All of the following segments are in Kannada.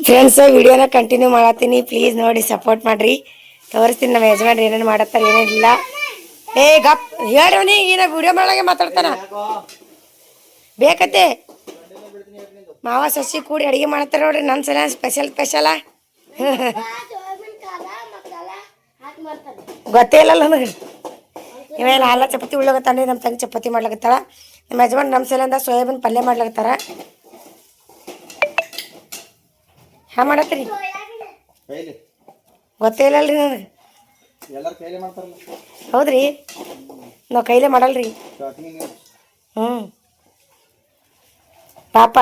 ಫ್ರೆಂಡ್ಸ್ ವಿಡಿಯೋನ ಕಂಟಿನ್ಯೂ ಮಾಡತ್ತೀನಿ. ಪ್ಲೀಸ್ ನೋಡಿ ಸಪೋರ್ಟ್ ಮಾಡ್ರಿ. ತೋರಿಸ್ತೀನಿ ನಮ್ಮ ಯಜಮಾನ್ರಿ ಏನೇನು ಮಾಡತ್ತಾರೆ ಏನೇನಿಲ್ಲ ಏ, ಗಪ್ ಹೇಳೋನಿ ಈಗ ವಿಡಿಯೋ ಮಾಡಾಗೆ ಮಾತಾಡ್ತಾನ. ಬೇಕತ್ತೆ? ಮಾವ, ಸಸಿ ಕೂಡಿ ಅಡುಗೆ ಮಾಡ್ತಾರೆ ನೋಡ್ರಿ ನನ್ನ ಸಲ ಸ್ಪೆಷಲ್ ಸ್ಪೆಷಲ ಗೊತ್ತೇ ಇಲ್ಲ ನನಗೆ. ಇವೆಲ್ಲ ಹಾಲ ಚಪಾತಿ ಉಳ್ಳಾಗತ್ತಾನೆ, ನಮ್ಮ ತಂಗಿ ಚಪಾತಿ ಮಾಡ್ಲಾಕತ್ತಾಳ. ನಮ್ಮ ಯಜಮಾನ್ ನಮ್ಮ ಸಲಿಂದ ಸೋಯಾಬೀನ್ ಪಲ್ಯ ಮಾಡ್ಲಾಕತ್ತಾರ. ಹ್ಯಾ ಮಾಡತ್ತೀರಿ? ಕೈಲಿ. ಗೊತ್ತೇ ಇಲ್ಲಲ್ರಿ ನನಗೆ. ಎಲ್ಲರೂ ಕೈಲೇ ಮಾಡ್ತಾರಲ್ಲ. ಹೌದ್ರಿ? ನಾವು ಕೈಲೇ ಮಾಡಲ್ರಿ. ಸ್ಟಾರ್ಟಿಂಗ್ ಹ್ಞೂ ಪಾಪ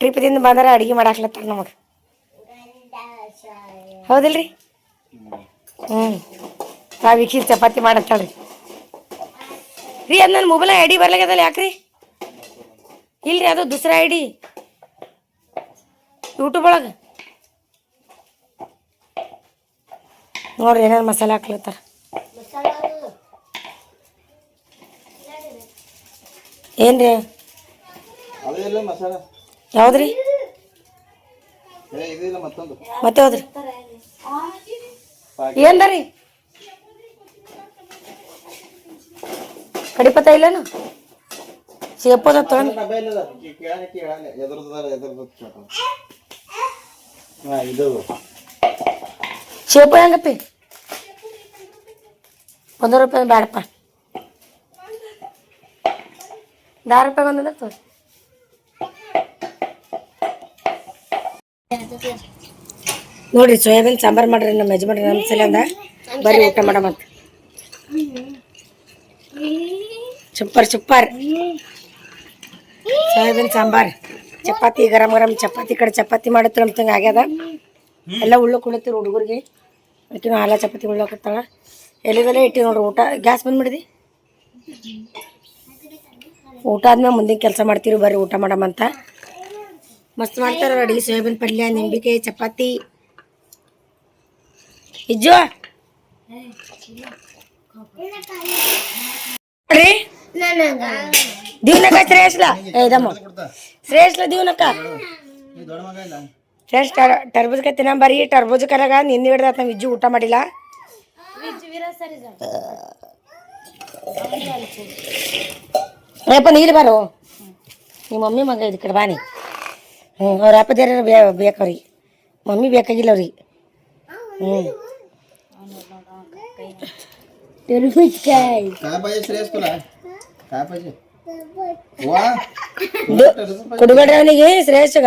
ಟ್ರಿಪ್ದಿಂದ ಬಂದ್ರೆ ಅಡುಗೆ ಮಾಡಾಕ್ಲತ್ತಾರ ನಮಗೆ. ಹೌದಿಲ್ರಿ? ಹ್ಞೂ ನಾವು ವಿಕಿ ಚಪಾತಿ ಮಾಡತ್ತಾಳ್ರಿ. ರೀ ಅದು ನನ್ನ ಮೊಬೈಲ್ ಐ ಡಿ ಬರ್ಲಾಗ್ಯದಲ್ಲ ಯಾಕ್ರಿ? ಇಲ್ರಿ ಅದು ದುಸ್ರಾ ಐ ಡಿ ಯೂಟ್ಯೂಬ್ ಒಳಗೆ. ನೋಡ್ರಿ ಏನೇನು ಮಸಾಲೆ ಹಾಕ್ಲತ್ತಾರ. ಏನ್ರಿ? ಯಾವ್ದ್ರಿ? ಮತ್ತೆ ಯಾವ್ದ್ರಿ? ಏನ್ರಿ? ಕಡಿಪತ್ತ ಇಲ್ಲ ಸೇಪದ ತಗೊಂಡು ಇದು. ಸೇಪ ಹೆಂಗಪ್ಪಿ ಒಂದು ರೂಪಾಯಿ ಬೇಡಪ್ಪ ದಾರ ರೂಪಾಯಿ ಒಂದ ತೋರಿ ನೋಡ್ರಿ, ಸೋಯಾಬೀನ್, ಸಾಂಬಾರು ಮಾಡ್ರಿ, ನಮ್ಮ ಯಜಮಾನ್ರಿ ನಮ್ಮ ಸಲ ಅಂದ. ಬರ್ರಿ ಊಟ ಮಾಡಮಂತ super super soybean, sambar. Chapati, ಗರಂ ಗರಂ ಚಪಾತಿ ಕಡೆ ಚಪಾತಿ ಮಾಡಿತ್ತು ನಮ್ಮ ತಂಗ ಆಗ್ಯದ. ಎಲ್ಲ ಉಳ್ಳು ಕುಳಿತೀವಿ ಹುಡುಗರಿಗೆ. ಆಕಿನ ಹಾಲ ಚಪಾತಿ ಉಳ್ಳಾಕತ್ತಾಳ ಎಲ್ಲಿದೆಲ್ಲ ಇಟ್ಟಿ ನೋಡ್ರಿ ಊಟ. ಗ್ಯಾಸ್ ಬಂದು ಮಾಡಿದಿ ಊಟ ಆದ್ಮೇಲೆ ಮುಂದಿನ ಕೆಲಸ ಮಾಡ್ತೀರಿ ಬರ್ರಿ ಊಟ ಮಾಡಮಂತ ಮಸ್ತ್ ಮಾಡ್ತಾರ ಅಡಿಗೆ ಸೋಯಾಬೀನ್ ಪಲ್ಯ ನಿಂಬಿಕಾಯಿ ಚಪಾತಿ. ಇಜ್ಜು! ರೀ? ದಿವ್ನಕ್ಕ ಶ್ರೇಷ್ಠ. ಏದಮ್ಮ ಶ್ರೇಷ್ಠ ದಿವ್ನಕ್ಕ ಫ್ರೆಶ್ ಟರ್ಬೂಜ್ಕಾಯಿ ತಿನ್ನಂಬರಿ ಬರೀ ಟರ್ಬೂಜ್ಕಾಯಾಗ ನಿನ್ನೆ ಹಿಡ್ದು ನಮ್ಮ ವಿಜ್ಜು ಊಟ ಮಾಡಿಲ್ಲ ರೇಪ ನೀರು ಬಾರು ನಿಮ್ಮ ಮಮ್ಮಿ ಮಗ ಇದು ಕಡೆ ಬಾನಿ ಹ್ಞೂ ಅವ್ರ ಅಪ್ಪದ್ಯಾರು ಬೇ ಬೇಕವ್ರಿಗೆ ಮಮ್ಮಿ ಬೇಕಾಗಿಲ್ಲ ಅವ್ರಿಗೆ ಹ್ಞೂ ಟರ್ಬೂಜ್ಕಾಯಿ ಕುಡುಗಡ್ರೆ ಅವನಿಗೆ ಶ್ರೇಷ್ಠಗ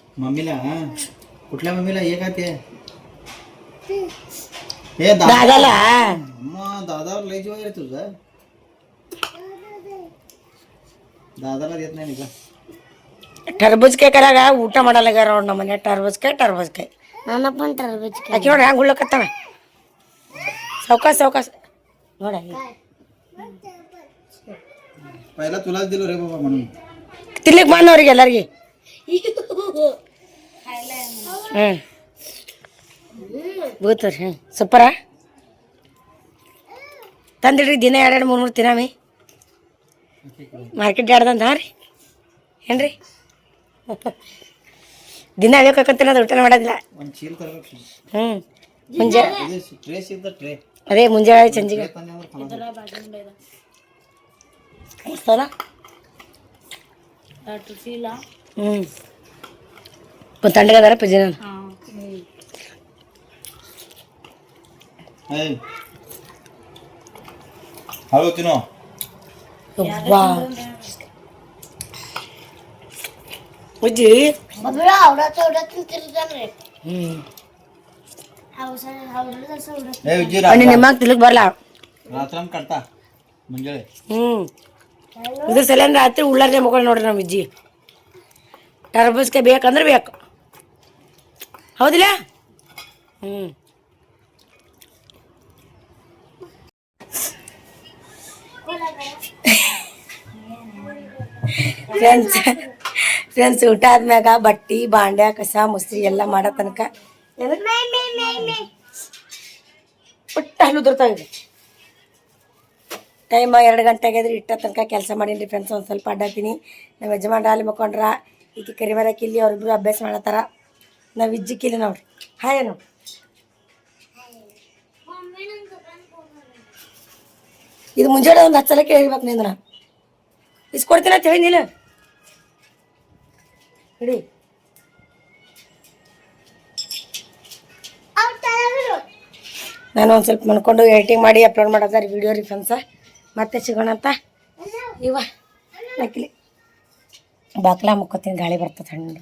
मम्मीला हा कुठल्या मम्मीला हे का ते हे दादा दादाला मग दादावर लय जीव आहे रे तुझं दादाला देत नाही का ಟರ್ಬೂಜ್ಕಾಯಿ ಕರಾಗ ಊಟ ಮಾಡಲ್ಲಾಗ್ಯಾರ ಅವ್ರು ನಮ್ಮ ಮನೆ ಟರ್ಬೂಜ್ಕಾಯಿ ಟರ್ಬೂಜ್ಕಾಯಿ ನನ್ನಪ್ಪ ಟರ್ಬೂಜ್ಕಾಯಿ ಆಕಿ ನೋಡಿ ಹಂಗೆ ಉಳ್ಳಕತ್ತಾನ ಸಾವ್ಕಾಸ್ ಸಾವ್ಕಾಸ್ ನೋಡ पहिला तुलाच दिलो रे बाबा म्हणून ತಿನ್ಲಿಕ್ಕೆ ಬಂದ ಅವ್ರಿಗೆ ಎಲ್ಲರಿಗೆ ಹ್ಞೂ ಬೂತವ್ರಿ ಹ್ಞೂ ಸೂಪರ? ತಂದಿಡ್ರಿ ದಿನ ಎರಡೆರಡು ಮೂರು ಮೂರು ತಿನ್ನಾಮಿ ಮಾರ್ಕೆಟ್ ಎರಡ್ದಂತ ಹಾಂ ರೀ ಏನ್ರಿ? ದಿನ ಅಳ್ಯೋಕಂತ ಊಟ ಮಾಡೋದಿಲ್ಲ. ಒಂದು ಚೀಲ ತರಬೇಕು. ಹ್ಞೂ ಮುಂಜಾನೆ ಅದೇ ಮುಂಜಾನೆ ಚಂಜಿಗೆ ಹ್ಞೂ తండ్రి పిజ్జా హలో తినో బుజ్జి ನಿಮ್ಮಂಗೆ ಬರಲ್ಲ ರಾತ್ರಿ ಕಟ್ತಾ ಮುಂಜಾನೆ ಇದ್ರ ರಾತ್ರಿ ಉಳ್ಳಾರ್ದೆ ಮಕ್ಕಳು ನೋಡ್ರಿ ನಮ್ಮ ಅಜ್ಜಿ ಟರ್ಬಸ್ಗೆ ಬೇಕಂದ್ರೆ ಬೇಕು. ಹೌದಿಲ್ಲ? ಹ್ಞೂ ಫ್ರೆಂಡ್ಸ್ ಫ್ರೆಂಡ್ಸ್ ಊಟ ಆದ್ಮ್ಯಾಗ ಬಟ್ಟಿ, ಬಾಂಡ್ಯ, ಕಸ, ಮುಸ್ರಿ ಎಲ್ಲ ಮಾಡೋ ತನಕ ಪುಟ್ಟ ಹಲ್ಲು ಉದುರ್ತಾವೆ ಟೈಮ್ ಎರಡು ಗಂಟೆ ಆಗಿದ್ರೆ ಇಟ್ಟ ತನಕ ಕೆಲಸ ಮಾಡೀನಿ ಫ್ರೆಂಡ್ಸ್ ಒಂದು ಸ್ವಲ್ಪ ಅಡ್ಡಾತೀನಿ ನಮ್ಮ ಯಜಮಾನ್ರ, ಅಲ್ಲಿ ಮುಖಂಡ್ರ, ಈಕೆ ಕರಿಮರಕ್ಕೆ ಇಲ್ಲಿ ಅವ್ರಿಬ್ರು ಅಭ್ಯಾಸ ಮಾಡತ್ತಾರ ನಾವು ಇಜ್ಜಿಕ್ಕಿಲ್ಲ ನೋಡ್ರಿ. ಹಾಯ್ ನೋಡ್ರಿ ಇದು ಮುಂಜಾನೆ ಒಂದು ಹತ್ತು ಸಲ ಕೇಳಿರ್ಬೇಕು ನಿಂದ ನಾ ಇಸ್ಕೊಡ್ತೀನಿ ಅಂತ ನೀನು. ಹಿಡಿ ನಾನು ಒಂದು ಸ್ವಲ್ಪ ಮನ್ಕೊಂಡು ಎಡಿಟಿಂಗ್ ಮಾಡಿ ಅಪ್ಲೋಡ್ ವಿಡಿಯೋ ರೀ ಫ್ರೆಂಡ್ಸ ಮತ್ತೆ ಸಿಗೋಣ ಅಂತ. ಇವ. ನಕ್ಲಿ. ಬಾಕ್ಲ ಮುಕ್ಕೋತೀನಿ, ಗಾಳಿ ಬರ್ತದೆ ಹಣ್ಣು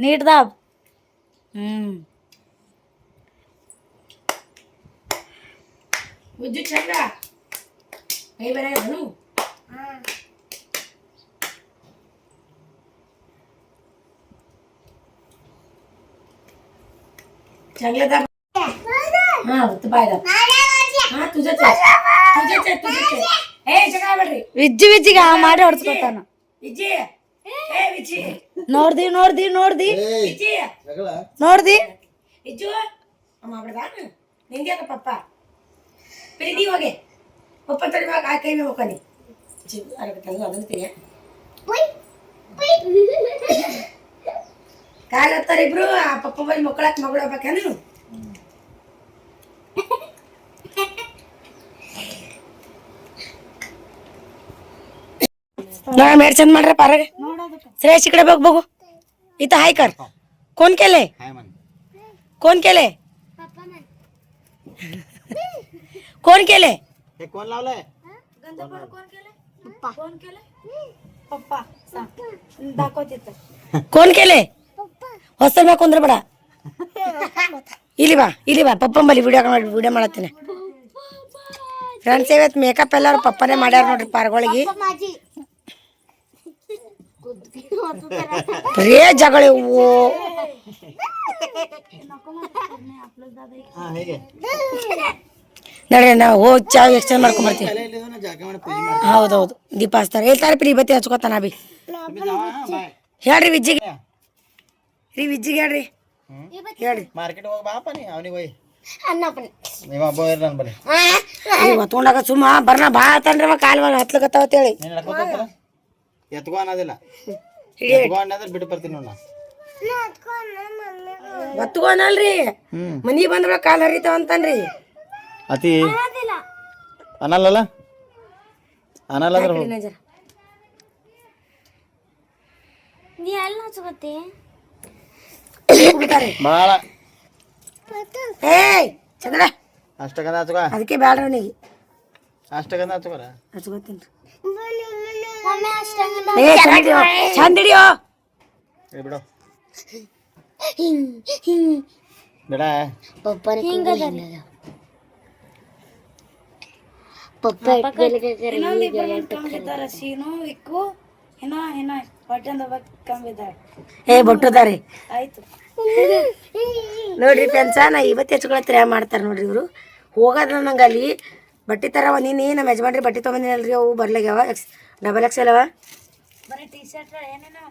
నీట్ దా. బుజ్జు చంద్రా అయిపోయినా కదా నువ్వు. चांगलं दाब हा पाय दाब हा విజ్జి విజ్జిగా మాట పడుచుకుంటాను విజ్జి. విజ్జి. ನೋಡ್ದಿ ನೋಡ್ದಿ ನೋಡ್ದಿ. ನೋಡ್ದಿ. ಇಜ್ಜು ಮಾಡ್ಬಾರ್ದಾನ ನಿಂಗ್ಯಾಕ ಪಪ್ಪ ಹೋಗಿ. ಪಪ್ಪ ತಡಿವಾಗ ಆ ಕೈ ಹೋಗ್ತಾನೆ ಅರಗತ್ತಲ್ಲ ಅದನ್ನು ತಿನ್ಯ. ಆ ಪಪ್ಪ ಬೈ ಮಕ್ಕಳಾಕ ಮಗಳು ಹೋಗ್ಬೇಕೇನು ನಾ ಮೇಡ್ ಚಂದ ಮಾಡ್ರಪ್ಪ ಅರಗೆ श्रेयस इकडे बघ बघू इथं हाय कर कोण केलंय हाय म्हण कोण केलंय कोण केलंय हे कोण लावलंय पप्पा दाखव तिथं कोण केलंय ಹೊಸಲ್ ಬಾ ಕುಂದ್ರ ಬೇಡ ಇಲ್ಲಿ ಬಾ ಇಲ್ಲಿ ಬಾ ಪಪ್ಪ ಬಲ್ಲಿ ವಿಡಿಯೋ ಮಾಡಿ ವಿಡಿಯೋ ಮಾಡತ್ತೀನಿ ಫ್ರೆಂಡ್ಸ್ ಇವತ್ತು ಮೇಕಪ್ ಎಲ್ಲ ಅವ್ರ ಪಪ್ಪನೇ ಮಾಡ್ಯಾರ ನೋಡ್ರಿ ಪಾರ್ಗಳಿಗೆ ಬರೇ ಜಗಳ ಇವು. ನಡೆ ನಾವು ಹೋಗಿ ಚಾ ಎಕ್ಸ್ಚೇಂಜ್ ಮಾಡ್ಕೊಂಡ್ ಬರ್ತೀವಿ ಹೌದೌದು ದೀಪ ಹಚ್ತಾರೆ ಹೇಳ್ತಾರೆ ಪ್ರೀ ಬತ್ತಿ ಹಚ್ಕೋತಾನ ಬಿ. ಹೇಳ್ರಿ ವಿಜ್ಜಿಗೆ. ರೀ ವಿಜ್ಜಿಗೆ ಹೇಳ್ರಿ. ಹೇಳ್ರಿ. ಮಾರ್ಕೆಟ್ ಹೋಗಿ ಬಾಪ ನೀ ಅವನಿಗೆ ಹೋಗಿ ತೊಗೊಂಡಾಗ ಸುಮ್ಮ ಬರ್ನ ಬಾ ತನ್ರಿ ಕಾಲ್ ಹತ್ಲಕತ್ತಾವ ಅಂತೇಳಿ. ಎತ್ಕೋ ಅನ್ನೋದಿಲ್ಲ. ಬಿಟ್ಟು ಬರ್ತೀನಿ ನೋಡ ಮನಿ ಬಂದ್ರ ಕಾಲ್ ಹರಿತಾವ ಅಂತನ್ರಿ. ಅತಿ ಅನಲ್ಲ ಅನ್ನಲ್ಲ ಅಂದ್ರೆ ಏಯ್ ಚಂದ್ರ. ಅಷ್ಟಕ್ಕಂದ ಹಚ್ಕೋ ಅದಕ್ಕೆ ಬ್ಯಾಡ್ರಿ ಅವನಿಗೆ. ಅಷ್ಟಕ್ಕಂದ ಹಚ್ಕೋರ ಹಚ್ಕೋತೀನಿ ಏ ಚಂದ ಹಿಡಿಯೋ ಚಂದ ಹಿಡಿಯೋ. ಏ ಬಿಡು. ಬಿಡ. ಸೀನು ಇಕ್ಕು ಏನೋ ಏನೋ ಹೊಟ್ಟೆಂದ ಕಂಬಿದ್ದಾರೆ ಏ ಬೊಟ್ಟದಾರಿ. ಆಯ್ತು. ನೋಡ್ರಿ ಫ್ರೆಂಡ್ಸ ನಾ ಇವತ್ತು ಹೆಚ್ಕೊಳತ್ತರ ಮಾಡ್ತಾರೆ ನೋಡ್ರಿ ಇವರು. ಹೋಗೋದ ನಂಗೆ ಅಲ್ಲಿ ಬಟ್ಟೆ ತರವ ನೀನು ನಮ್ಮ ಯಜಮಾನ್ರಿ ಬಟ್ಟೆ ತೊಗೊಂಡಿನಲ್ರಿ ಅವು ಬರ್ಲಾಗ್ಯಾವ ಎಕ್ಸ್ ಡಬಲ್ ಎಕ್ಸ್ ಅವ ಬರೀ ಟಿ ಶರ್ಟ್ ಏನೇನೋ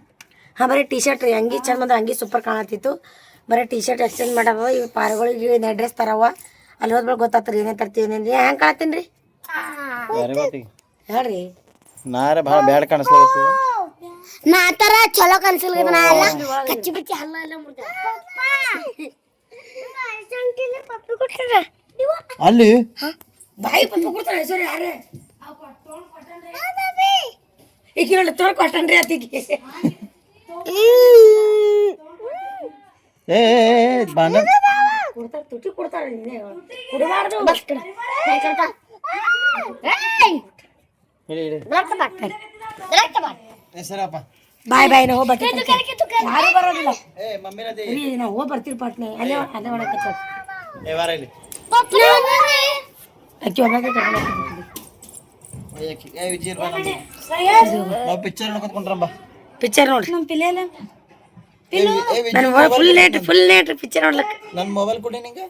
ಹಾಂ ಬರೀ ಟೀ ಶರ್ಟ್ ರೀ ಅಂಗಿ ಚಂದ ಬಂದ ಅಂಗಿ ಸೂಪರ್ ಕಾಣತ್ತಿತ್ತು. ಬರೀ ಟೀ ಶರ್ಟ್ ಎಕ್ಸ್ಚೇಂಜ್ ಮಾಡವ ಇವು ಪಾರ್ಗಳಿಗೆ ಡ್ರೆಸ್ ತರವ. ಅಲ್ಲಿ ಹೋದ್ಮೇಲೆ ಗೊತ್ತಾತ್ರಿ ಏನೇ ತರ್ತೀವಿ ಏನೇನು ರೀ. ಹೆಂಗೆ ಕಾಣತ್ತೀನಿ ರೀ ಹೇಳ್ರಿ. ನಾರ ಭಾಳ ಬ್ಯಾಡ ಕಾಣಿಸ್ಲಾಗತ್ತಿ ನಾ ತರ ಚಲೋ ಕನ್ಸಿಲ್ಲ ನಾ ಎಲ್ಲ ಕಚ್ಚಿ ಬಿಚ್ಚಿ ಹಲ್ಲ ಎಲ್ಲ ಮುರ್ದ. ಅಲ್ಲಿ? ಬಾಯಿ ಪಪ್ಪ ಕೊಡ್ತಾರೆ ಸರಿ ಯಾರೇ ಈಗ ನೋಡಿ ತೊಳ್ ಕೊಟ್ಟನ್ರಿ ಅತಿಗೆ ಏ ಬಾಂಡ ಕೊಡ್ತಾರ ತುಟಿ ಕೊಡ್ತಾರ ಕುಡಬಾರ್ದು ಹೇಳಿ ಹೇಳಿ ಹೆಸರಪ್ಪ ಬಾಯ್ ಬಾಯ್ ನಾ ಹೋಗಿ ಬರ್ತೀವಿ ಯಾರು ಬರೋದಿಲ್ಲ ಏ ಮಮ್ಮಿನದಿ ರೀ ನಾವು ಹೋಗಿ ಬರ್ತೀವಿ ಪಾಟ್ನೆ ಅಲ್ಲೇ ಅದೇ ಒಳಗೆ ಏ ವಾರ ಇಲ್ಲಿ ಅಕ್ಕಿ ಒಳಗೆ ಪಿಕ್ಚರ್ ನೋಡ್ಕೊಂಡ್ರಮ್ಮ ಪಿಕ್ಚರ್ ನೋಡ್ರಿ ನಮ್ಮ ಪಿಲ್ಲೆಲ್ಲ ಏ full late full late picture ನೋಡ್ಲಕ್ಕ. ನನ್ನ ಮೊಬೈಲ್ ಕೊಡಿ ನಿಂಗೆ.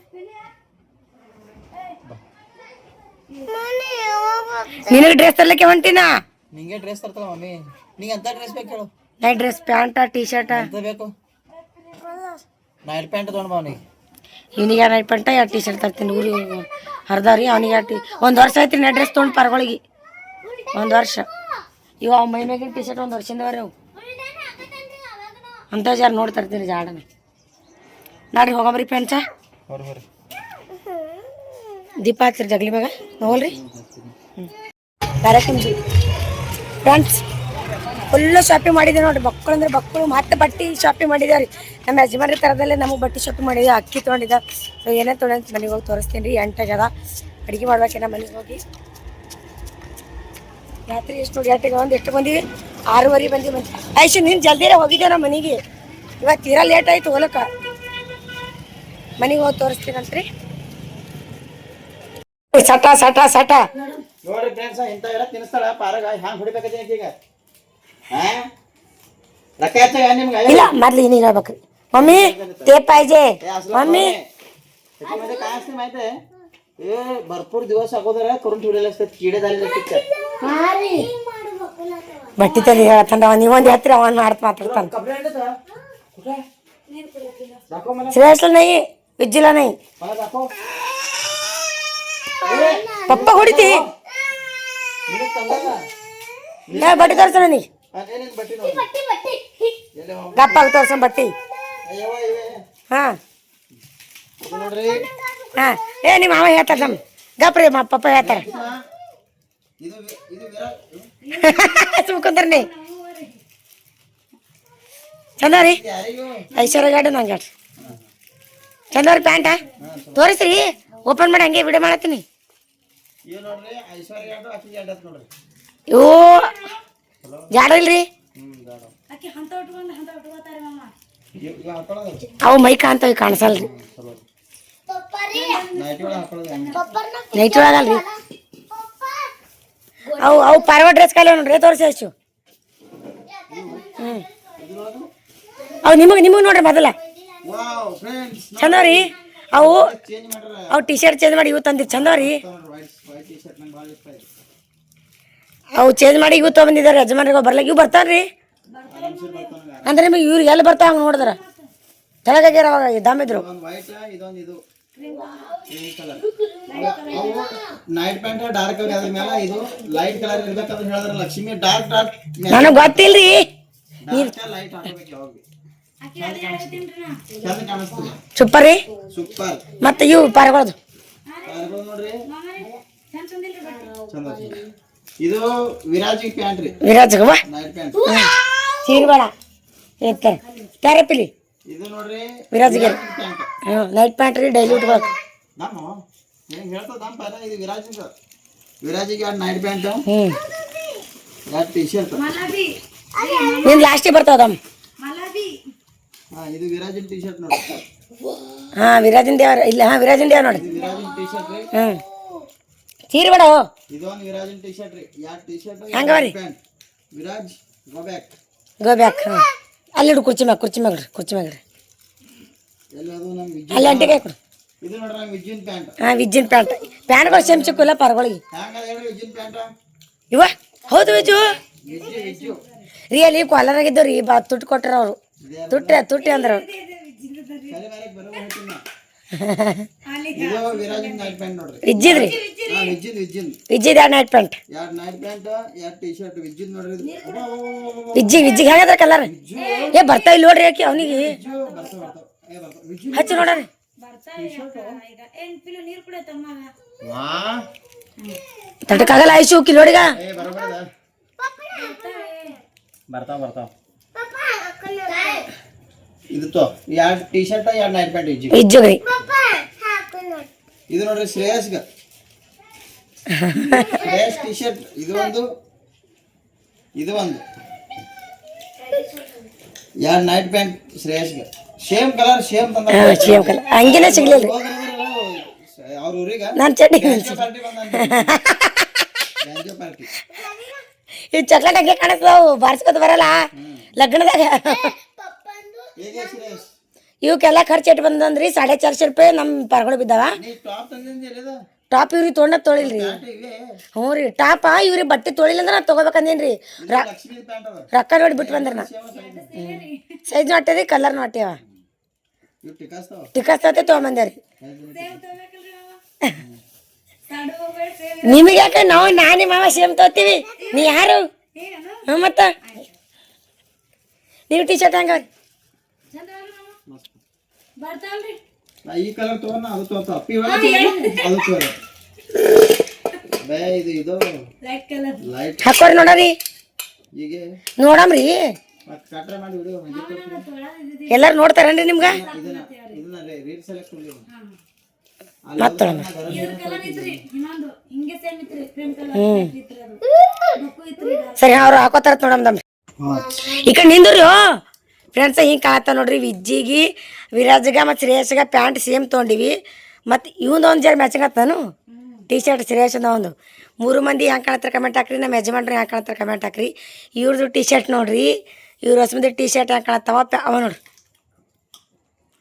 ನಿನಗೆ ಡ್ರೆಸ್ ತರ್ಲಿಕ್ಕೆ ಹೊಂಟಿನ? ನಿಂಗೆ ಡ್ರೆಸ್ ತರ್ತಲ್ಲ ಮಮ್ಮಿ. ನಿಂಗೆ ಎಂತ ಡ್ರೆಸ್ ಬೇಕು ಹೇಳು. Night dress pant T shirt ಬೇಕು? ನೈಟ್ ಪ್ಯಾಂಟ್ ತೊಗೊಂಡು ಬಾ ಅವನಿಗೆ. ಇವನಿಗೆ ನೈಟ್ ಪಂಟ? ಎರಡು ಟೀ ಶರ್ಟ್ ತರ್ತೀನಿ ಊರಿ ಹರ್ದಾರಿ. ಅವನಿಗೆ ಎರಡು ಟೀ ಒಂದು ವರ್ಷ ಆಯ್ತು ರೀ ಡ್ರೆಸ್ ತೊಗೊಂಡು ಪರ್ಗಳಿಗೆ. ಒಂದು ವರ್ಷ. ಇವ ಅವ ಮೈ ಮ್ಯಾಗಿನ ಟೀ ಶರ್ಟ್ ಒಂದು ವರ್ಷದಿಂದವ್ರಿ ಅವು. ಅಂತ ಜಾರು ನೋಡಿ ತರ್ತೀನಿ ಜಾಡನ. ನಾಡಿ ಹೋಗಮ್ರಿ ಪೆಂಚ? ದೀಪ ಹಚ್ಚಿರಿ ಜಗ್ಲಿ ಮ್ಯಾಗ. ನೋಲ್ರಿ ಕಾರ್ಯಕ್ರಮ ಫ್ರೆಂಡ್ಸ್ ಫುಲ್ಲು ಶಾಪಿಂಗ್ ಮಾಡಿದೆ ನೋಡ್ರಿ. ಮಕ್ಕಳು ಅಂದ್ರೆ ಮಕ್ಕಳು ಮತ್ತೆ ಬಟ್ಟೆ ಶಾಪಿಂಗ್ ಮಾಡಿದ್ದಾರೆ. ನಮ್ಮ ಯಜಮಾನ್ರಿ ಥರದಲ್ಲೇ ನಮಗೆ ಬಟ್ಟೆ ಶಾಪಿಂಗ್ ಮಾಡಿದ್ದೆ ಅಕ್ಕಿ ತೊಗೊಂಡಿದ್ದ. ಸೊ ಏನೇ ತೊಗೊಂಡು ಮನೆಗೆ ಹೋಗಿ ತೋರಿಸ್ತೀನಿ ರೀ. ಎಂಟಾಗ್ಯದ ಅಡುಗೆ ಮಾಡ್ಬೇಕೇನ ಮನೆಗೆ ಹೋಗಿ. ರಾತ್ರಿ ಎಷ್ಟು ನೋಡಿ ಎಂಟಿಗೆ ಒಂದು ಎಷ್ಟು ಬಂದೀವಿ? ಆರೂವರೆ ಬಂದಿ ಬಂದು ಐಶು, ನೀನು ಜಲ್ದಿರ ಹೋಗಿದ್ದೆ ನಮ್ಮ ಮನೆಗೆ? ಇವತ್ತು ತೀರಾ ಲೇಟ್ ಆಯ್ತು ಹೋಲಕ್ಕ. ಮನೆಗೆ ಹೋಗಿ ತೋರಿಸ್ತೀನಂತ್ರಿ ಸಟ ಸಟ ಸಟ. ನೋಡ್ರಿ ಫ್ರೆಂಡ್ಸ್ ಇಂಥ ಎಲ್ಲ ತಿನ್ನಿಸ್ತಾಳ ಪಾರಾಗ, ಹ್ಯಾಂಗ ಹೊಡಿಬೇಕಂತ ಈಗ? तिला मारली नीरा बकरी. मम्मी ते पाहिजे. मम्मी. त्याच्यामध्ये काय असते माहीत ते भरपूर दिवस अगोदर करून ठेवलेले असतात. किडे झालेले भट्टी तरी थंडावा निवंत यात रावण मारत मात्र श्रेयसला नाही विज्जीला नाही. पप्पा कोणी ते. बटी करतो नाही ತಂದಾಗ ಏ ಬಟ್ಟಿ ಬಟ್ಟಿ ನೋಡಿ ತೋರ್ಸಣ ಬಟ್ಟಿ. ಅಯ್ಯವ್ವ ಇವೆ. ಹಾ. ನೋಡ್ರಿ. ಹಾ. ಏ ನಿಮ್ಮ ಮಾವ ಹೇಳ್ತಾರ ನಮ್ ಗಪ್ರಿ ಮಾ ಪಪ್ಪ ಹೇಳ್ತಾರ. ಇದು ಇದು ನೀ. ಚಂದ ರೀ. ಐಶ್ವರ್ಯ ಗಾಡಿ ನಂಗೆ ಹೇಳ್ರಿ. ಚಂದವ್ರಿ ಪ್ಯಾಂಟ? ತೋರಿಸ್ರಿ. ಓಪನ್ ಮಾಡಿ ಹಂಗೆ ವಿಡಿಯೋ ಮಾಡತ್ತೀನಿ. ಇವ್ ನೋಡ್ರಿ ರೀ ಎರಡು ಆಕಿಗೆ ಎರಡು ಹತ್ತು ನೋಡ್ರಿ ಇವು ಜಾಡ ಇಲ್ರಿ ಹ್ಮ್ ದಾಡ ಇವ್ ಇವ್ ಹಾಕೊಳ್ಳೋದು ಅವು. ಮೈ ಕಾಣ್ತಾವ ಕಾಣಿಸಲ್ರಿ. ನೈಟ್ ಒಳಗಲ್ರಿ ಅವು ಅವು ಪಾರ್ವ ಡ್ರೆಸ್ ಕಾಲ ನೋಡ್ರಿ ತೋರಿಸಿ ಅಷ್ಟು ಹ್ಞೂ ಅವು ನಿಮಗೆ ನಿಮಗೆ ನೋಡ್ರಿ ಮೊದಲ. ಚಂದವ್ರಿ ಅವು ಅವು ಟಿ ಶರ್ಟ್ ಚೇಂಜ್ ಮಾಡಿ ಇವು ತಂದಿರಿ ಚಂದವ್ರಿ ನೋಡ್ರಿ ವೈಟ್ ವೈಟ್ ಟಿ ಶರ್ಟ್ ನಂಗೆ ಭಾಳ ಇಷ್ಟ ಆಯ್ತು ಅವು ಚೇಂಜ್ ಮಾಡಿ ಇವು ತೊಗೊಂಡಿದ್ದಾರೆ ಯಜಮಾನ್ರಿಗೆ ಬರ್ಲಾಕ ಇವು ಬರ್ತಾನ್ರಿ ಅಂದ್ರೆ ನಿಮಗೆ ಇವ್ರಿಗೆ ಎಲ್ಲಿ ಬರ್ತಾವ ಹಂಗೆ ನೋಡಿದ್ರ? ತೆಳಗಾಗ್ಯಾರ ಅವಾಗ ದಮ್ಮಿದ್ರು ಕಲರ್ ನೈಟ್ ಪ್ಯಾಂಟ್ ಡಾರ್ಕ್ ಆಗಿ ಅದ್ರ ಮೇಲೆ ಇದು ಲೈಟ್ ಕಲರ್ ಇರ್ಬೇಕಂತ ಹೇಳಿದ್ರೆ ಲಕ್ಷ್ಮಿ ಡಾರ್ಕ್ ಡಾರ್ಕ್ ನನಗೆ ಗೊತ್ತಿಲ್ರಿ. ಲೈಟ್ ಸೂಪರ್ ರೀ. ಸೂಪರ್. ಮತ್ತೆ ಇವು ಪಾರ್ಗಳದು. ನೋಡ್ರಿ. ಇದು ವಿರಾಜಿ ಪ್ಯಾಂಟ್ ರೀ. ವಿರಾಜಗವ್ವ ನೈಟ್ ಪ್ಯಾಂಟ್. ಸೀರೆ ಬೇಡ. ಇರ್ತಾರೆ ಪ್ಯಾರಪಿಲಿ ಇದು ನೋಡ್ರಿ ವಿರಾಜಿಗೆ ಪ್ಯಾಂಟ್. ಹ್ಞೂ ನೈಟ್ ಪ್ಯಾಂಟ್ ರೀ ಡೈಲಿ ಉಟ್ಬೇಕು ನಮ್ಮ ಹೆಂಗ್ ಹೇಳ್ತದ ನಮ್ಮ ಪರ ಇದು ವಿರಾಜಿಂದ ವಿರಾಜಿಗೆ ಎರಡು ನೈಟ್ ಪ್ಯಾಂಟ್. ಹ್ಞೂ ಎರಡು ಟಿ ಶರ್ಟ್ ನಿನ್ ಲಾಸ್ಟಿಗೆ ಬರ್ತಾವದಮ್ಮ ಹಾ ಇದು ವಿರಾಜಿನ ಟಿ ಶರ್ಟ್ ನೋಡಿ ಹಾಂ ವಿರಾಜಿನ ದೇವ್ರ ಇಲ್ಲ ಹಾಂ ವಿರಾಜಿನ ದೇವ್ರ ನೋಡಿ ವಿರಾಜಿನ ಟಿ ಶರ್ಟ್ ರೀ. ಹ್ಞೂ ಸೀರೆ ಬೇಡ. ಇದೊಂದು ವಿರಾಜಿನ ಟಿ ಶರ್ಟ್ ರೀ ಎರಡು T shirt ಹಂಗವ್ರಿ? Pant Viraj go back go back ಹಾಂ. ಅಲ್ಲಿ ಇಡು ಕುರ್ಚಿ ಮ್ಯಾಗ ಕುರ್ಚಿ ಮ್ಯಾಗ ಇಡ್ರಿ ಕುರ್ಚಿ ಮ್ಯಾಗ ಇಡ್ರಿ ಎಲ್ಲಿ ಅದು ನಮ್ಮ ವಿಜ್ಜು ಅಲ್ಲಿ ಅಂಟಿಗೆ ಕೊಡು. ಇದು ನೋಡ್ರಿ ನಮ್ಮ ವಿಜ್ಜಿನ ಪ್ಯಾಂಟ್ ಹಾಂ ಪ್ಯಾಂಟ್ ಪ್ಯಾಂಟ್ಗಳು ಸೇಮ್ ಸಿಕ್ಕಿಲ್ಲ ಪರ್ಗಳಿಗೆ. ಹ್ಯಾಂಗ ಹೇಳ್ರಿ ವಿಜ್ಜಿನ ಪ್ಯಾಂಟ್ ಇವ ಹೌದು ವಿಜು. ರೀ ಅಲ್ಲಿ ರಿಯಲಿ ಕಾಲರಾಗಿದ್ದು ರೀ ಬಾ ತುಟ್ಟು ಕೊಟ್ರ ಅವರು. ತುಟ್ಟಿ ತುಟ್ಟಿ ಅಂದ್ರೆ. ಅವ್ರು ಸರಿ ಬಾರಕ್ ಬರೋಬ್ಬರ ಹೇಳ್ತೀನಿ ನಾ. ಇದು ವಿರಾಜಿನ ನೈಟ್ ಪ್ಯಾಂಟ್ ನೋಡ್ರಿ ವಿಜ್ಜಿದ್ರಿ ಹಾ ವಿಜ್ಜಿನ್ ವಿಜ್ಜಿನ್ ವಿಜ್ಜಿದ ನೈಟ್ ಪ್ಯಾಂಟ್ ಎರಡು ನೈಟ್ ಪ್ಯಾಂಟ್ ಎರಡು ಟಿ ಶರ್ಟ್ ವಿಜ್ಜಿನ್ ನೋಡ್ರಿ ಇದು. ಅಬ್ಬಾ, ಅಬ್ಬಾ, ಅಬ್ಬಾ, ಅಬ್ಬಾ. ವಿಜ್ಜಿ ವಿಜ್ಜಿಗೆ ಹೆಂಗದ್ರ ಕಲರ್ ಏ ಬರ್ತಾ ಇಲ್ಲಿ ನೋಡ್ರಿ ಯಾಕೆ ಅವನಿಗೆ ವಿಜ್ಜು ಬರ್ತಾವ ಬರ್ತಾವ ಏ ಬರ್ತಾವ ವಿಜ್ಜು ಹಚ್ಚಿ ನೋಡ್ರಿ ವಾ ತಟಕ್ಕಾಗಲ್ಲ ಆಯ್ಸು ಕಿಲೋಡಿಗ ಏ ಬರೋಬರ ಬರ್ತಾವ ಬರ್ತಾವ ಇದು ತೋ ಎರಡು ಟಿ ಶರ್ಟ್ ಎರಡು ನೈಟ್ ಪ್ಯಾಂಟ್ ಇಜ್ಜಿ ಇಜ್ಜುಗ್ರಿ ಇದು ನೋಡ್ರಿ ಶ್ರೇಯಸ್ಗ ಶ್ರೇಯಸ್ ಟಿ ಶರ್ಟ್ ಇದು ಒಂದು ಇದು ಒಂದು ಎರಡು ನೈಟ್ ಪ್ಯಾಂಟ್ ಶ್ರೇಯಸ್ಗೆ ಸೇಮ್ ಕಲರ್ ಸೇಮ್ ತಂದ ಸೇಮ್ ಕಲರ್ ಹಂಗೇನೆ ಸಿಗ್ಲಿಲ್ಲ ಅವ್ರ ಊರಿಗ ನಾನು ಚಟ್ನಿ ಪಾರ್ಟಿ ಬಂದ ಬ್ಯಾಂಜೋ ಪಾರ್ಟಿ ಈ ಚಾಕ್ಲೇಟ್ ಹಂಗೆ ಕಾಣಿಸ್ತಾವು ಬಾರಿಸ್ಕೊತ ಬರಲ್ಲ ಲಗ್ನದಾಗ ಹೇಗೆ ಶ್ರೇಯಸ್ ಇವಕ್ಕೆಲ್ಲ ಖರ್ಚು ಇಟ್ಟು ಬಂದಂದ್ರಿ ಸಾಡೆ ಚಾರ್ಶೆ ರೂಪಾಯಿ ನಮ್ಮ ಪರ್ಗಳು ಬಿದ್ದಾವ. ನೀ ಟಾಪ್ ಇವ್ರಿಗೆ ತೊಗೊಂಡ ತೊಳಿಲ್ರಿ. ಹ್ಞೂ ರೀ. ಟಾಪ ಇವ್ರಿಗೆ ಬಟ್ಟೆ ತೊಳಿಲ್ಲ ಅಂದ್ರೆ ನಾನು ತೊಗೋಬೇಕಂದೇನ್ರಿ? ರೊಕ್ಕ ನೋಡಿ ಬಿಟ್ಟು ಬಂದ್ರ ನಾ. ಸೈಜ್ ನೋಟ್ಯರಿ ಕಲರ್ ನೋಟ್ಯವ ಟಿಕಸ್ ತೋತೆ ತೊಗೊಂಬಂದೇವ್ರಿ. ನಿಮಗೆ ಯಾಕೆ ನಾವು ನಾನೇ ಮಾವ ಸೇಮ್ ತೋತೀವಿ ನೀ ಯಾರು? ಹ್ಞೂ ಮತ್ತ? ನೀವು ಟಿ ಶರ್ಟ್ ನಾ ಈ ಕಲರ್ ತಗೊಂಡ ಅದು ಅಪ್ಪಿ ಅದು ತೋರ ಬೇ ಇದು ಇದು. ಲೈಟ್ ಹಾಕೋರಿ ನೋಡರಿ. ಈಗ ನೋಡಮ್ರಿ. ಮತ್ತೆ ಕಟ್ರೆ ಮಾಡಿ ವಿಡಿಯೋ ಎಲ್ಲಾರು ನೋಡ್ತಾರೇನ್ರಿ ನಿಮ್ಗ? ಇದನ್ನ ಇದನ್ನ ರೀಲ್ ಸೆಲೆಕ್ಟ್ ಮಾಡಿ ಮತ್ತ ಸರಿ ಅವ್ರು ಹಾಕೋತಾರ ನೋಡಮ್ ಈ ಕಡೆ ನಿಂದ್ರಿ ಫ್ರೆಂಡ್ಸ್ ಹಿಂಗೆ ಕಾಣತ್ತ ನೋಡ್ರಿ ವಿಜ್ಜಿಗೆ ವಿರಾಜ್ಗ ಮತ್ತು ಶ್ರೇಯಸ್ಗ ಪ್ಯಾಂಟ್ ಸೇಮ್ ತೊಗೊಂಡಿವಿ ಮತ್ತು ಇವಂದು ಒಂದು ಜರ ಮ್ಯಾಚಿಂಗ್ ಆತಾನು ಟಿ ಶರ್ಟ್ ಶ್ರೇಯಸ್ದ ಒಂದು ಮೂರು ಮಂದಿ ಹೆಂಗೆ ಕಾಣತ್ತಾರ ಕಮೆಂಟ್ ಹಾಕ್ರಿ ನಮ್ಮ ಯಜಮಾನ್ರು ಹೆಂಗೆ ಕಾಣತ್ತಾರ ಕಮೆಂಟ್ ಹಾಕ್ರಿ ಇವ್ರದ್ದು ಟಿ ಶರ್ಟ್ ನೋಡ್ರಿ ಇವ್ರ ಹೊಸಮಂದಿ ಟಿ ಶರ್ಟ್ ಹೆಂಗೆ ಕಾಣತ್ತಾವ ಪ್ಯಾ ಅವ ನೋಡ್ರಿ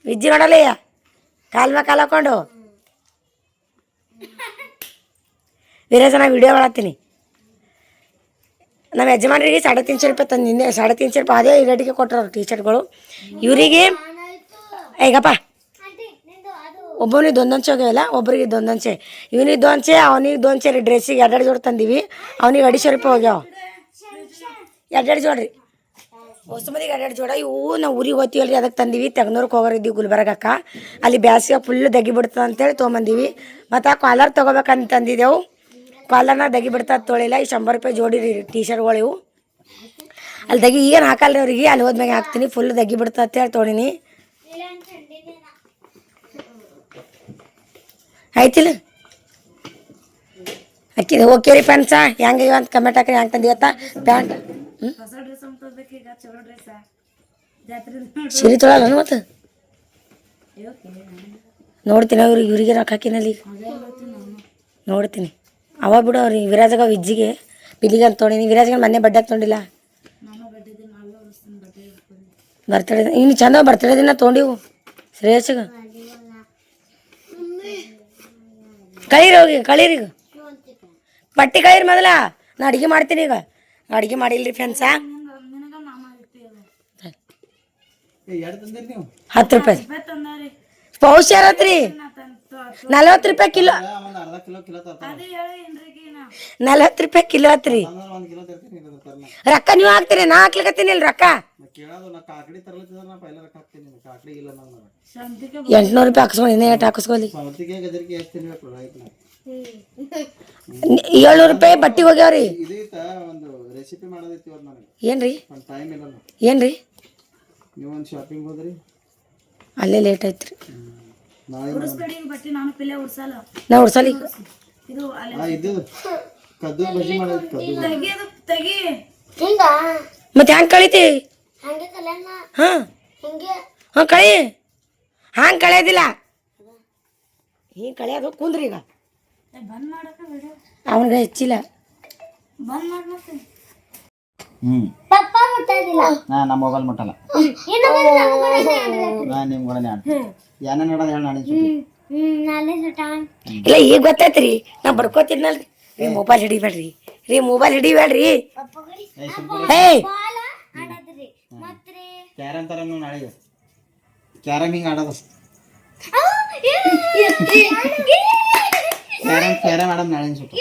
ವಿಜ್ಜಿ ನೋಡಲ್ಲಯ್ಯ ಕಾಲ್ ಮ್ಯಾಗ ಕಾಲ್ ಹಾಕೊಂಡು ವಿರಾಜ ನಾ ವಿಡಿಯೋ ಮಾಡತ್ತೀನಿ ನಮ್ಮ ಯಜಮಾನರಿಗೆ ಸಾಡೆ ತಿನ್ಸ ರೂಪಾಯಿ ತಂದು ನಿನ್ನೆ ಸಾಡೆ ತಿನ್ಸ ರೂಪಾಯಿ ಅದೇ ರೇಟಿಗೆ ಕೊಟ್ಟರು ಟಿ ಶರ್ಟ್ಗಳು ಇವರಿಗೆ ಈಗಪ್ಪ ಒಬ್ಬನಿಗೆ ದೊಂದೊಂಚೆ ಹೋಗ್ಯಾವಲ್ಲ ಒಬ್ಬರಿಗೆ ದೊಂದಂಚೆ. ಇವನಿಗೆ ದೊಂಚೆ, ಅವನಿಗೆ ದೊಂಚೆ ರೀ ಡ್ರೆಸ್ಸಿಗೆ ಎರಡೆರಡು ಜೋಡಿ ತಂದೀವಿ. ಅವನಿಗೆ ಅಡಿಶೋ ರೂಪಾಯಿ ಹೋಗ್ಯಾವ ಎರಡೆರಡು ಜೋಡ್ರಿ ಹೊಸ ಮಂದಿಗೆ ಎರಡೆರಡು ಜೋಡ. ಇವು ನಾವು ಊರಿಗೆ ಹೋಗ್ತೀವಲ್ರಿ ಅದಕ್ಕೆ ತಂದೀವಿ. ತೆಗ್ನೂರ್ಗೆ ಹೋಗೋರಿದ್ದೀವಿ ಗುಲ್ಬರ್ಗಕ್ಕ. ಅಲ್ಲಿ ಬ್ಯಾಸಿಗೆ ಫುಲ್ ದಗಿ ಬಿಡ್ತದೆ ಅಂತೇಳಿ ತೊಗೊಂಬಂದೀವಿ. ಮತ್ತು ಆ ಕಾಲರ್ ತೊಗೋಬೇಕಂತ ತಂದಿದ್ದೆವು ಕಾಲರ್ನ ದಗಿ ಬಿಡ್ತದೆ ತೊಳಿಲ್ಲ ಈ ಶಂಬರ್ ರೂಪಾಯಿ ಜೋಡಿ ಟಿ ಶರ್ಟ್ಗಳು ಇವು. ಅಲ್ಲಿ ದಗಿ ಏನು ಹಾಕಲ್ಲ ಅವ್ರಿಗೆ. ಅಲ್ಲಿ ಹೋದ್ಮ್ಯಾಗೆ ಹಾಕ್ತೀನಿ. ಫುಲ್ ದಗಿ ಬಿಡ್ತದೆ ಅಂತೇಳಿ ತೊಳಿನಿ. ಆಯ್ತಿಲ್ಲ? ಅಕ್ಕಿದ ಓಕೆ ರೀ ಫ್ಯಾನ್ಸ ಹೆಂಗೆ ಇವ ಅಂತ ಕಮೆಂಟ್ ಹಾಕ್ರಿ. ಹೆಂಗೆ ತಂದಿವತ್ತ ಪ್ಯಾಂಟ್ ಸಿರಿ ತೊಳಲ್ಲ ಮತ್ತೆ? ನೋಡ್ತೀನಿ ಅವ್ರಿಗೆ ಇವ್ರಿಗೆ ರೊಕ್ಕ ಹಾಕಿನಲ್ಲಿ ನೋಡ್ತೀನಿ. ಅವ ಬಿಡು ಅವ್ರಿಗೆ ವಿರಾಜಗ ವಿಜ್ಜಿಗೆ ಬಿಲ್ಲಿಗೆ ಅಂತ ತೊಗೊಂಡಿನಿ. ವಿರಾಜಗ ಮೊನ್ನೆ ಬಡ್ಡೆ ತೊಗೊಂಡಿಲ್ಲ ಬರ್ತಡೇ ಇನ್ನು ಚಂದ ಬರ್ತಡೇ ದಿನ ತೊಗೊಂಡಿವು ಶ್ರೇಯಸ್ಗ ಕಳೀರಿ ಹೋಗಿ ಕಳೀರಿ ಈಗ. ಬಟ್ಟೆ ಕಳೀರಿ ಮೊದಲ. ನಾ ಅಡುಗೆ ಮಾಡ್ತೀನಿ ಈಗ. ಅಡುಗೆ ಮಾಡಿಲ್ರಿ ಫ್ರೆಂಡ್ಸ ಹತ್ತು ರೂಪಾಯಿ. ಪೌಷ್ ಯಾರತ್ರಿ ನಲ್ವತ್ತು ರೂಪಾಯಿ ಕಿಲೋ ಒಂದು ಅರ್ಧ ಕಿಲೋ ಕಿಲೋ ತರ್ತಾನೆ. ನಲ್ವತ್ತು ರೂಪಾಯಿ ಕಿಲೋ ಆತ್ರಿ. ರೊಕ್ಕ ನೀವು ಹಾಕ್ತೀರಿ ನಾ ಹಾಕ್ಲಿಕತ್ತೀನಿ ಇಲ್ಲಿ ರೊಕ್ಕ? ಕೇಳೋದು ನಾ ಕಾಕಡಿ ತರ್ಲತ್ತಿದ್ರೆ ನಾ ಪೈಲ ರೊಕ್ಕ ಹಾಕ್ತೀನಿ ಕಾಕಡಿ ಇಲ್ಲ ನಾನು ಎಂಟ್ನೂರು ರೂಪಾಯಿ ಹಾಕಿಸ್ಕೊಂಡು ಇನ್ನೇ ಏಟ್ ರೈತ ಏಳ್ನೂರು ರೂಪಾಯಿ ಬಟ್ಟೆ ಹೋಗ್ಯಾವ್ರಿ? ಏನ್ರಿ? ಒಂದು ಅಲ್ಲೇ ಲೇಟ್ ಆಯ್ತು ನನಗೆ ಅಲ್ಲೇ. ನಾಳೆ ನಾ ಕದ್ದು ಹಿಂಗ? ಮತ್ತೆ ಹೆಂಗೆ ಕಳಿತಿ? ಹಂಗೆ ಕಲ್ಯಾಣ ಹಾಂ. ಹಿಂಗೆ? ಹಾಂ ಕಳಿ. ಹಂಗೆ ಕಳಿಯೋದಿಲ್ಲ? ಹಿಂಗೆ ಕಳಿಯೋದು ಕುಂದ್ರಿ ಈಗ. ಅವನಿಗೆ ಹೆಚ್ಚಿಲ್ಲ. ಹ್ಮ್ ಪಪ್ಪ ಮುಟ್ಟದಿಲ್ಲ ನಾ ನಮ್ಮ ಮೊಬೈಲ್ ಮುಟ್ಟಲ್ಲ ಇನ್ನೊಂದು ನಮ್ಗೂ ನಾ ನಿಮ್ಮ ಕೂಡ ಏನೇನು ಹೇಳೋದು ಹೇಳಿ ನಾನು ಸುದ್ದಿ ಹ್ಮ್ ನಾಳೆ ಸುಟಾನ್ ಇಲ್ಲ ಈಗ ಗೊತ್ತೈತ್ರಿ ನಾ ಬಡ್ಕೋತಿದ್ನಲ್ರಿ ರೀ ಮೊಬೈಲ್ ಹಿಡಿಬೇಡ್ರಿ ರೀ ಮೊಬೈಲ್ ಹಿಡಿಬೇಡ್ರಿ ಪಪ್ಪಗಡಿ ಏ ಸುಮ್ನೆ ಏಯ್ ಬಾಲ ಆಡದ್ರಿ ಮತ್ರಿ ಕ್ಯಾರಮ್ ತರ ನೀವು ನಾಳೆಗೆ ಕ್ಯಾರಮ್ ಹಿಂಗೆ ಆಡೋದು ಕ್ಯಾರಮ್ ಕ್ಯಾರಮ್ ಆಡೋದು ನಾಳೆ ಸುಟ್ಟು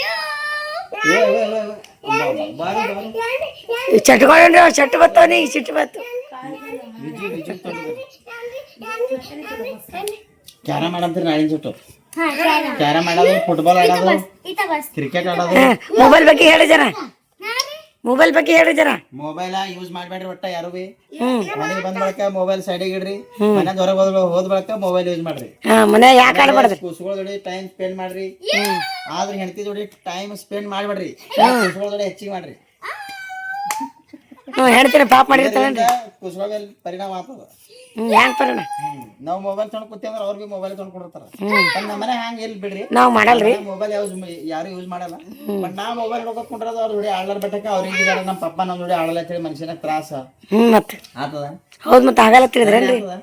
ಏ, ಏ, ಏ, ಏ, ಬಾರಿ ಬಾರಿ ಚಟ್ಕೊಂಡ್ರಿ ಚಟ್ ಬತ್ತವನಿ ಈಗ ಸಿಟ್ಟು ಬತ್ತು ಬಿಜು ಬಿಜು ಕ್ಯಾರಮ್ ಆಡಂತೀರಿ ನಾಳೆ ಸುಟ್ಟು ಹಾ ಸರಿ ಕ್ಯಾರಮ್ ಆಡೋದು ಫುಟ್ಬಾಲ್ ಆಡೋದು ಈತ ಬಸ್ ಕ್ರಿಕೆಟ್ ಆಡೋದು ಮೊಬೈಲ್ ಬಗ್ಗೆ ಹೇಳಿ ಜನ ನಾರಿ ಮೊಬೈಲ್ ಬಗ್ಗೆ ಹೇಳ್ರಿ ಜರ. ಮೊಬೈಲ್ ಯೂಸ್ ಮಾಡ್ಬೇಡ್ರಿ ಒಟ್ಟ ಯಾರು ಬಿ ಮನೆಗೆ ಬಂದ ಬಳಕ ಮೊಬೈಲ್ ಸೈಡಿಗೆ ಇಡ್ರಿ. ಮನೆ ಹೊರಗೆ ಹೋದ ಹೋದ ಬಳಕ ಮೊಬೈಲ್ ಯೂಸ್ ಮಾಡ್ರಿ. ಮನೆ ಯಾಕೆ ಆಡ್ಬಾರ್ದ್ರಿ? ಕುಸುಗಳ ಜೋಡಿ ಟೈಮ್ ಸ್ಪೆಂಡ್ ಮಾಡ್ರಿ. ಆದ್ರೆ ಹೆಂಡತಿ ಜೋಡಿ ಟೈಮ್ ಸ್ಪೆಂಡ್ ಮಾಡ್ಬೇಡ್ರಿ. ಕುಸುಗಳ ಜೋಡಿ ಹೆಚ್ಚಿಗೆ ಮಾಡ್ರಿ. ಹೆಂಡತಿ ಪಾಪ ಮಾಡಿರ್ತಾರೆ ಕುಸುಗಳ ಮೇಲೆ ಪರಿಣಾಮ ಆಗ್ತದ. ಪರೋಣ ನಾವು ಮೊಬೈಲ್ ತೊಗೊಂಡ್ ಕೂತೀವಿ ಅಂದ್ರೆ ಅವ್ರಿಗೆ ಬಿ ಮೊಬೈಲ್ ತೊಗೊಂಡ್ ಕೊಡ್ತಾರ. ನಮ್ಮ ಮನೆ ಹಂಗ ಎಲ್ಲಿ ಬಿಡ್ರಿ. ನಾವ್ ಮಾಡಲ್ರಿ. ಮೊಬೈಲ್ ಯೂಸ್ ಯಾರು ಯೂಸ್ ಮಾಡಲ್ಲ. ಬಟ್ ನಾ ಮೊಬೈಲ್ ನೋಡಕ್ ಕುಂಡ್ರದ ಅವ್ರ ಜೋಡಿ ಆಡ್ಲಾರ ಬೆಟ್ಟಕ್ಕೆ ಅವ್ರಿಗೆ ಇದಾರ. ನಮ್ಮ ಪಪ್ಪ ನಮ್ಮ ಜೋಡಿ ಆಡಲ್ಲ ಅಂತೇಳಿ ಮನುಷ್ಯನ ತ್ರಾಸ. ಹ್ಮ್ ಮತ್ತೆ. ಆತದ ಹೌದ್ ಮತ್ತೆ ಆಗಲ್ಲ ತಿಳಿದ್ರೇನ್ರಿ ಆತದ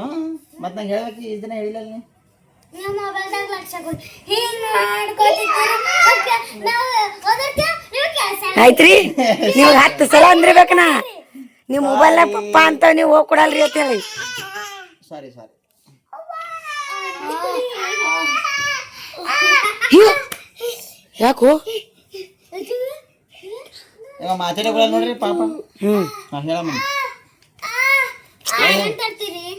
ಹ್ಮ್ ಮತ್ ನಂಗೆ ಹೇಳ್ಬೇಕು ಈ ದಿನ ಹೇಳಿಲ್ಲ ನೀ. ನೀವು ಮೊಬೈಲ್ದಾಗ ಲಕ್ಷ ಹಿಂಗ್ ಮಾಡ್ಕೊತಿರ್ತೀರಿ ನಾವು ಆಯ್ತ್ರಿ. ನೀವು ಹತ್ತು ಸಲ ಅಂದ್ರಿಬೇಕನ ನೀವು ಮೊಬೈಲ್ ಪಪ್ಪ ಅಂತ ನೀವು ಹೋಗಿ ಕೊಡಲ್ರಿ ಅಂತ ಹೇಳಿ ಸಾರಿ ಸಾರಿ ಯಾಕೋ? ಇವಾಗ ಮಾತಾಡೇ ಕೊಡಲ್ಲ ನೋಡ್ರಿ ಪಾಪ. ಹ್ಮ್. ನಾ ಹೇಳಮ್ಮ.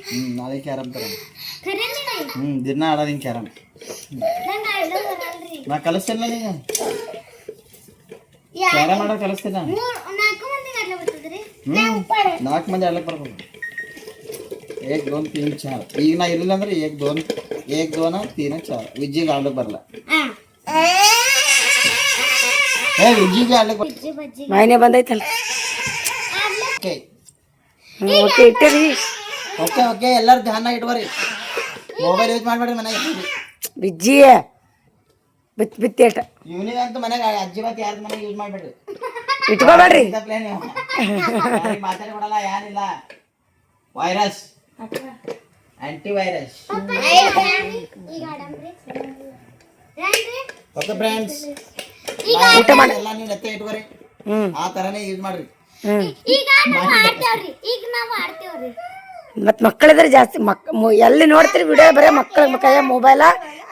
ಹ್ಞೂ ನಾಳೆ ಕ್ಯಾರಮ್ ತರ ಹ್ಮ್ ದಿನ ಆಡೋದು ಹಿಂಗೆ ಕ್ಯಾರಮ್ ನಾ ಕಲಿಸ್ತೇನೆ ನೀನು ಯಾ ಕಲಿಸ್ತಿದ್ದ ನಾಲ್ಕು ಮಂದಿ ಆಡ್ಲ ಬರ್ತದ್ರಿ ಹ್ಮ್ ನಾಲ್ಕು ಮಂದಿ ಆಡ್ಲಕ್ ಬರ್ಬೋದು ಏಕ್ ದೋನ್ ತೀನ್ ಚಾರ್. ಈಗ ನಾ ಇರಲಿಲ್ಲ ಅಂದ್ರೆ ಏಕ್ ದೋನ್ ಏಕ್ ದೋನ ತೀನ ಚಾರ್. ವಿಜ್ಜಿಗೆ ಆಡ್ಲಕ್ ಬರಲ್ಲ ಏ ವಿಜ್ಜಿಗೆ ಆಡ್ಲಕ್ ಬರ್ ಬಜ್ಜಿ ಬಜ್ಜಿ ಮಾಯನೆ ಬಂದೈತಲ್ಲ. ಓಕೆ. ಓಕೆ ಇಟ್ಟಿರಿ. Okay okay. ಎಲ್ಲರೂ ಧ್ಯಾನ ಇಟ್ವರಿ. ಮೊಬೈಲ್ ಯೂಸ್ ಮಾಡಬೇಡ್ರಿ ಮನೆಗೆ. ಬಿಜ್ಜಿ ಬಿತ್ ಬಿತ್ತೇಟ. ಇವನಿಗಂತೂ ಮನೆಗೆ ಅಜ್ಜಿ ಮತ್ತೆ ಯಾರ್ದು ಮನೆಗೆ ಯೂಸ್ ಮಾಡ್ಬೇಡ್ರಿ. ಇಟ್ಕೋಬೇಡ್ರಿ. ಪ್ಲೇನ್ ಮಾತಾಡಿ ಕೊಡಲ್ಲ ಯಾರಿಲ್ಲ. Virus aunty virus okay friends ಊಟ ಮಾಡಿ. ಎಲ್ಲ ನೀವು ನೆತ್ತೆ ಇಟ್ಕೋರಿ. ಆ ಥರನೇ ಯೂಸ್ ಮಾಡ್ರಿ. ಹ್ಮ್. ಈಗ ನಾವು ಆಡ್ತೇವ್ರಿ. ಈಗ ನಾವು ಆಡ್ತೇವ್ರಿ. ಮತ್ ಮಕ್ಕಳಿದ್ರೆ ಜಾಸ್ತಿ ಮಕ್ ಎಲ್ಲಿ ನೋಡ್ತೀರಿ ವಿಡಿಯೋ ಬರೀ ಮಕ್ಕಳ ಕೈಯ ಮೊಬೈಲ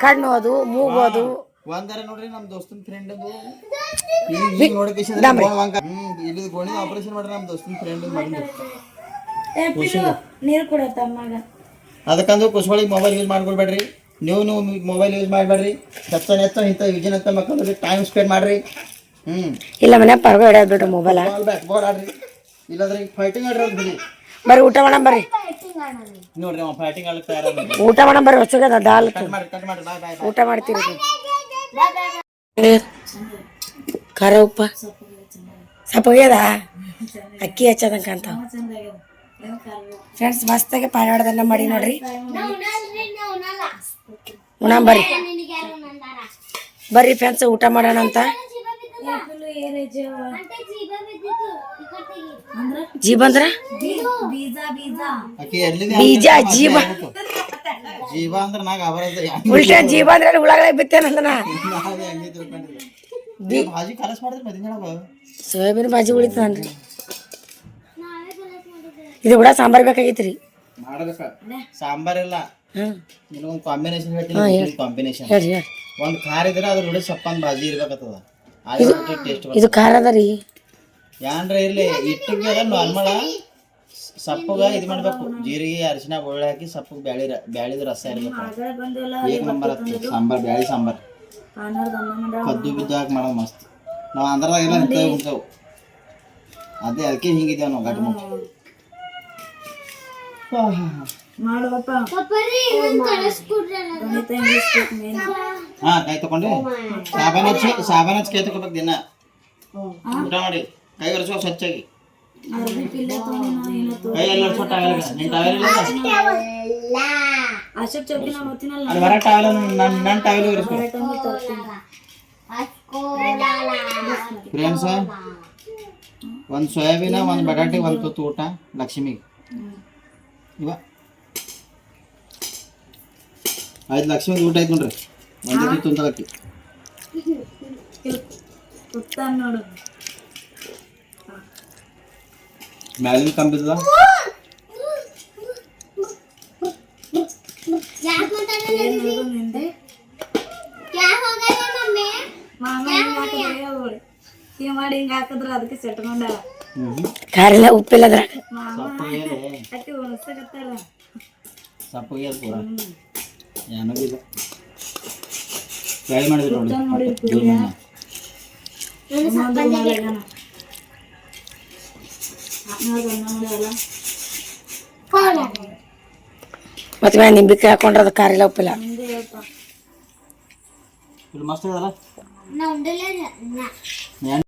ಕಣ್ಣು ಅದು ಮೂಗೋದು ಒಂದರ ನೋಡ್ರಿ ನಮ್ಮ ದೋಸ್ತನ ಫ್ರೆಂಡ್ ನೋಡಕ್ಕೆ ಹ್ಮ್ ಇಲ್ಲಿ ಗೋಣಿ ಆಪರೇಷನ್ ಮಾಡ್ರಿ ನಮ್ಮ ದೋಸ್ತನ ಫ್ರೆಂಡ್ ನೀರು ಕೊಡತ್ತ ಮಗ ಅದಕ್ಕಂದು ಕುಸ್ಬಳಿಗೆ ಮೊಬೈಲ್ ಯೂಸ್ ಮಾಡ್ಕೊಳ್ಬೇಡ್ರಿ. ನೀವು ನೀವು ಮೊಬೈಲ್ ಯೂಸ್ ಮಾಡಬೇಡ್ರಿ. ಹೆಚ್ಚ ನೆತ್ತ ಇಂಥ ಹತ್ತ ಮಕ್ಕಳು ಟೈಮ್ ಸ್ಪೆಂಡ್ ಮಾಡ್ರಿ. ಹ್ಮ್. ಇಲ್ಲ ಮನೆ ಪರ್ಗ ಹಿಡಿಯೋದು ಬಿಡ್ರಿ ಮೊಬೈಲ್ ಬಾಲ್ ಆಡ್ರಿ. ಇಲ್ಲಾಂದ್ರೆ ಫೈಟಿಂಗ್ ಆಡ್ರಿ ಬಿಡಿ ಬರ್ರಿ ಊಟ ಮಾಡಣ ಬರ್ರಿ. ನೋಡ್ರಿ ಫೈಟಿಂಗ್ ಊಟ ಮಾಡಣ ಬರ್ರಿ ಹೊಸಗದ ದಾಲ್ ಊಟ ಮಾಡ್ತೀರಿ. ಖಾರ ಉಪ್ಪ ಸಪ್ಪಗ್ಯದ ಅಕ್ಕಿ ಹಚ್ಚದಂಗ ಕಾಣ್ತಾವ. ಫ್ರೆಂಡ್ಸ್ ಮಸ್ತಾಗಿ ಪಾರಾಡ್ದನ್ನ ಮಾಡಿ ನೋಡ್ರಿ. ಉಣ ಬರ್ರಿ. ನಿನಗೆ ಯಾರು ನಂದಾರ ಬರ್ರಿ ಫ್ರೆಂಡ್ಸ್ ಊಟ ಮಾಡೋಣ ಅಂತ ಜೀವ ಬಿದ್ದದ అంటే ಜೀವ ಬಿದ್ದಿತ್ತು ಜೀಬ್ ಎಲ್ಲಿದೆ ಬೀಜ ಜೀವ. ಜೀವ ಅಂದ್ರೆ ನಾಗ ಉಲ್ಟಾ ಜೀಬ ಅಂದ್ರೆ ಅಲ್ಲಿ ಹುಳಗಳ ಬಿತ್ತೇನಂದನ ಭಾಜಿ ಕಲಸ್ ಮಾಡಿದ್ರೆ ಮದಿನ ಸೋಯಾಬೀನ್ ಉಳಿತದನ್ರಿ. ಕಲಸ್ ಮಾಡಿದ್ದೆ ಇದು ಕೂಡ ಸಾಂಬಾರ್ ಬೇಕಾಗಿತ್ರಿ. ಸಾಂಬಾರ್ ಇಲ್ಲ. ನಿನಗೊಂದು ಕಾಂಬಿನೇಷನ್ ಹೇಳ್ತೀನಿ ಕಾಂಬಿನೇಷನ್ ಒಂದು ಖಾರ ಇದ್ರೆ ಅದ್ರ ನೋಡಿ ಸಪ್ಪನ್ ಭಾಜಿ ಇರ್ಬೇಕಾಗ್ತದ ಇದು ಖಾರ ಅದ ರೀ ಯಾನ್ರ ಇರ್ಲಿ ಇಟ್ಟಿಗೆ ನಾರ್ಮಲ್ ಸಪ್ಪಗ ಇದು ಮಾಡ್ಬೇಕು. ಜೀರಿಗೆ ಅರಿಶಿನ ಬೆಳ್ಳುಳ್ಳಿ ಹಾಕಿ ಸಪ್ಪಗೆ ಬ್ಯಾಳಿ ಬ್ಯಾಳಿದ ರಸ ಇರ್ಬೇಕು. ಏಕ್ ನಂಬರ್ ಹತ್ತು ಸಾಂಬಾರ್ ಬ್ಯಾಳಿ ಸಾಂಬಾರ್. ಕದ್ದು ಬಿದ್ದು ಹಾಕಿ ಮಾಡೋದು ಮಸ್ತ್. ನಾವು ಆಂಧ್ರದಾಗ ಎಲ್ಲ ನಿಂತೇವೆ ಉಂಟವು ಅದೇ ಅದಕ್ಕೆ ಹಿಂಗಿದ್ದೇವೆ ನಾವು ಗಟ್ಟಿ ಮುಟ್ಟಿ. ಹಾ ಕೈ ತಗೊಂಡು. ಸಾಬಾನ್ ಹಚ್ಚಿ ಸಾಬಾನ್ ಹಚ್ಚಿ ಕೈ ತಗೋಬೇಕು ದಿನ. ಊಟ ಮಾಡಿ. ಕೈ ಒರೆಸೋ ಸ್ವಚ್ಛಾಗಿ. ಕೈ ಎಲ್ಲ ಟವೆಲ್ ಹೊರ ಟವೆಲ್ ನನ್ನ ನನ್ನ ಟವೆಲ್ ಒರೆಸ್ಕೊ ಫ್ರೆಂಡ್ಸ್ ಒಂದು ಸೋಯಾಬೀನ ಒಂದು ಬಟಾಟೆ ಒಂದು ತುತ್ತು ಊಟ ಲಕ್ಷ್ಮಿಗೆ. ಇವ. ಐದು ಲಕ್ಷ್ಮಿಗೆ ಊಟ ಆಯ್ತು ನೋಡ್ರಿ. ಒಂದು ಮ್ಯಾಲಿನ ಕಂಬಿದ ಯಾಕೆ ಮಾತಾಡ್ತಿದ್ರಿ ಯಾಕೆ ಹೋಗಲ್ಲ ಮಮ್ಮಿ ಮಾಡಿ ಹಿಂಗ ಹಾಕಿದ್ರ ಅದಕ್ಕೆ ಸೆಟ್ಕೊಂಡ ಹ್ಞೂ ಖಾರ ಇಲ್ಲ ಉಪ್ಪಿಲ್ಲ ಅದ್ರಾಗ ಸಪ್ಪಗೆ ಅಕ್ಕಿ ಉಣಸಕತ್ತಾರ ಸಪ್ಪಗೆ ಪೂರ ಏನೂ ಇಲ್ಲ ಫ್ರೈ ಮಾಡಿದ್ರು ನೋಡಿ ಫೋನ್ ಮತ್ತೆ ಮ್ಯಾಲ ನಿಂಬಿಕಾಯಿ ಹಾಕೊಂಡ್ರೆ ಅದು ಕಾರಿಲ್ಲ ಉಪ್ಪಿಲ್ಲ ಇದು ಮಸ್ತ್ ಅದಲ್ಲ ನಾ ಉಂಡಿಲ್ಲ